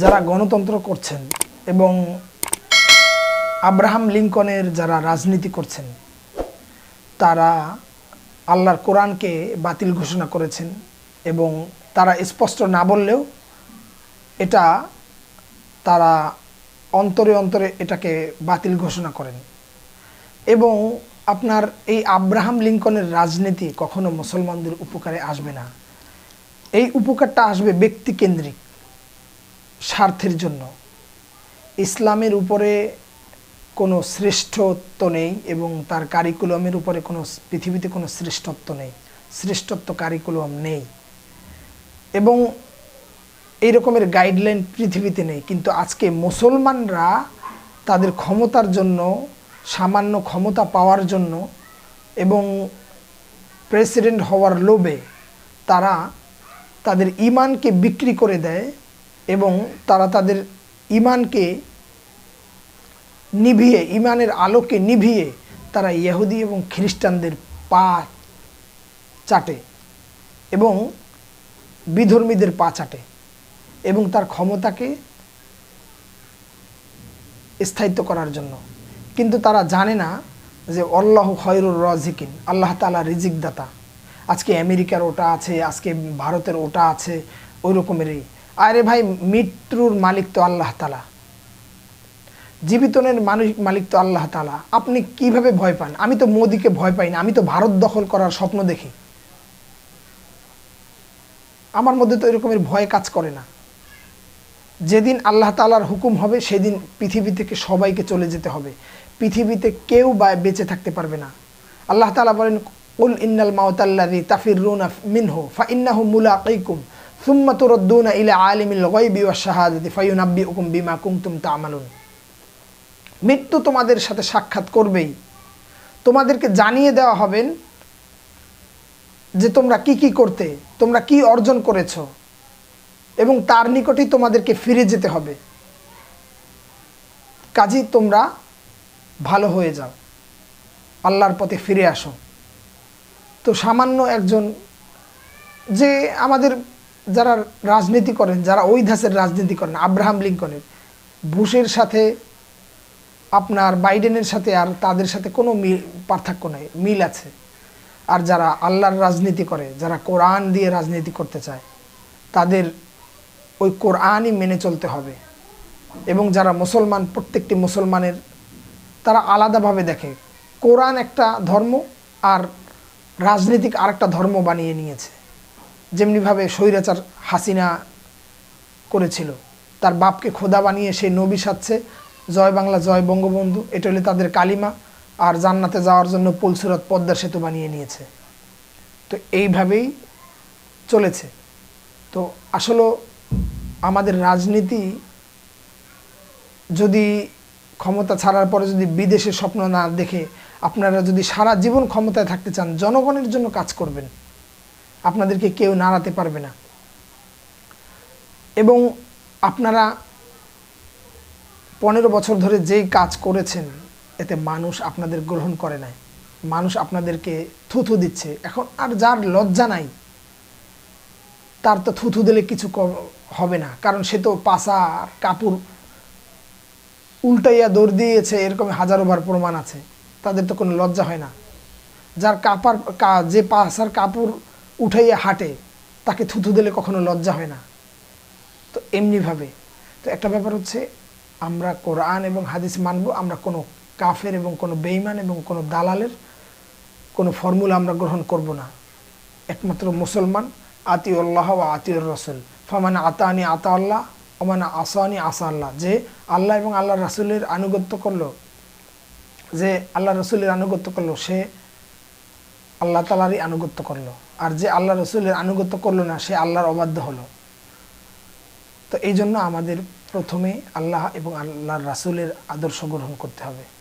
যারা গণতন্ত্র করছেন এবং আব্রাহাম লিঙ্কনের যারা রাজনীতি করছেন, তারা আল্লাহর কোরআনকে বাতিল ঘোষণা করেছেন এবং তারা স্পষ্ট না বললেও এটা তারা অন্তরে অন্তরে এটাকে বাতিল ঘোষণা করেন। এবং আপনার এই আব্রাহাম লিঙ্কনের রাজনীতি কখনো মুসলমানদের উপকারে আসবে না। এই উপকারটা আসবে ব্যক্তিকেন্দ্রিক। স্বার্থের জন্য। ইসলামের উপরে কোনো শ্রেষ্ঠত্ব নেই এবং তার কারিকুলামের উপরে কোনো পৃথিবীতে কোনো শ্রেষ্ঠত্ব নেই। শ্রেষ্ঠত্ব কারিকুলাম নেই। এবং এই রকমের গাইডলাইন পৃথিবীতে নেই। কিন্তু আজকে মুসলমানরা তাদের ক্ষমতার জন্য, সামান্য ক্ষমতা পাওয়ার জন্য এবং প্রেসিডেন্ট হওয়ার লোভে তারা তাদের ইমানকে বিক্রি করে দেয় এবং তারা তাদের ইমানকে নিভিয়ে ইমানের আলোকে নিভিয়ে তারা ইহুদি এবং খ্রিস্টানদের পা চাটে এবং বিধর্মীদের পা চাটে এবং তার ক্ষমতাকে স্থায়িত্ব করার জন্য। কিন্তু তারা জানে না যে অল্লাহ খয়রুর রাজিকিন, আল্লাহ তালা রিজিকদাতা। আজকে আমেরিকার ওটা আছে, আজকে ভারতের ওটা আছে, ওই রকমেরই। আরে ভাই, মৃত্যুর মালিক তো আল্লাহ তালা জীবিতনের মালিক মালিক তো আল্লাহ তালা আপনি কীভাবে ভয় পান? আমি তো মোদিকে ভয় পাই না। আমি তো ভারত দখল করার স্বপ্ন দেখি। আমার মধ্যে তো এরকমের ভয় কাজ করে না। যেদিন আল্লাহ তালার হুকুম হবে, সেদিন পৃথিবী থেকে সবাইকে চলে যেতে হবে। পৃথিবীতে কেউ বা বেঁচে থাকতে পারবে না। আল্লাহ তালা বলেন উল ইন্নাল মাওতাল্লাদি তাফির রুনা মিনহু, ফা ইন্নাহু মুলাকিকুম। সুম্মা তুরদ্দুনা ইলা আলিমিল গায়বি ওয়াশ শাহাদাতি ফায়ুনাব্বিউকুম বিমা কুনতুম তা'মালুন মৃত্যু তোমাদের সাথে সাক্ষাৎ করবেই। তোমাদেরকে জানিয়ে দেওয়া হবেন যে তোমরা কি কি করতে, তোমরা কি অর্জন করেছ, এবং তার নিকটেই তোমাদেরকে ফিরে যেতে হবে। কাজী তোমরা ভালো হয়ে যাও। আল্লাহর পথে ফিরে আসো। তো সামান্য একজন যে আমাদের যারা রাজনীতি করেন, যারা ওই ধাসের রাজনীতি করেন, আব্রাহাম লিঙ্কনের, বুশের সাথে আপনার বাইডেনের সাথে আর তাদের সাথে কোনো পার্থক্য নেই, মিল আছে। আর যারা আল্লাহর রাজনীতি করে, যারা কোরআন দিয়ে রাজনীতি করতে চায়, তাদের ওই কোরআনই মেনে চলতে হবে। এবং যারা মুসলমান, প্রত্যেকটি মুসলমানের, তারা আলাদাভাবে দেখে, কোরআন একটা ধর্ম আর রাজনীতিক আরেকটা ধর্ম বানিয়ে নিয়েছে। যেমনিভাবে স্বৈরাচার হাসিনা করেছিল। তার বাপকে খোদা বানিয়ে সে নবী সাচ্ছে জয় বাংলা, জয় বঙ্গবন্ধু, এটা হলে তাদের কালিমা। আর জান্নাতে যাওয়ার জন্য পুলসুরত পদ্মা সেতু বানিয়ে নিয়েছে। তো এইভাবেই চলেছে। তো আসলে আমাদের রাজনীতি যদি ক্ষমতা ছাড়ার পরে যদি বিদেশের স্বপ্ন না দেখে আপনারা যদি সারা জীবন ক্ষমতায় থাকতে চান, জনগণের জন্য কাজ করবেন। আপনাদেরকে কেউ নাড়াতে পারবে না। এবং আপনারা পনেরো বছর ধরে যেই কাজ করেছেন, এতে মানুষ আপনাদের গ্রহণ করে নাই। মানুষ আপনাদেরকে থুথু দিচ্ছে। এখন আর যার লজ্জা নাই, তার তো থুথু দিলে কিছু হবে না। কারণ সে তো পাশা আর কাপড় উল্টাইয়া দৌড় দিয়েছে এরকম হাজারো বার প্রমাণ আছে। তাদের তো কোনো লজ্জা হয় না। যার কাপার যে পাশার কাপড় উঠাইয়া হাঁটে, তাকে থুথু দিলে কখনো লজ্জা হয় না। তো এমনিভাবে, তো একটা ব্যাপার হচ্ছে, আমরা কোরআন এবং হাদিস মানব, আমরা কোনো কাফের এবং কোনো বেইমান এবং কোনো দালালের কোনো ফর্মুলা আমরা গ্রহণ করব না। একমাত্র মুসলমান আতি আল্লাহ ও আতিউর রসুল। ফমান আতানি আতা আল্লাহ ওমান আসানি আসা আল্লাহ। যে আল্লাহ এবং আল্লাহ রাসুলের আনুগত্য করল, যে আল্লাহ রসুলের আনুগত্য করল, সে আল্লাহ তালারই আনুগত্য করল। আর যে আল্লাহ রসুলের আনুগত্য করল না, সে আল্লাহর অবাধ্য হলো। তো এই জন্য আমাদের প্রথমে আল্লাহ এবং আল্লাহর রাসুলের আদর্শ গ্রহণ করতে হবে।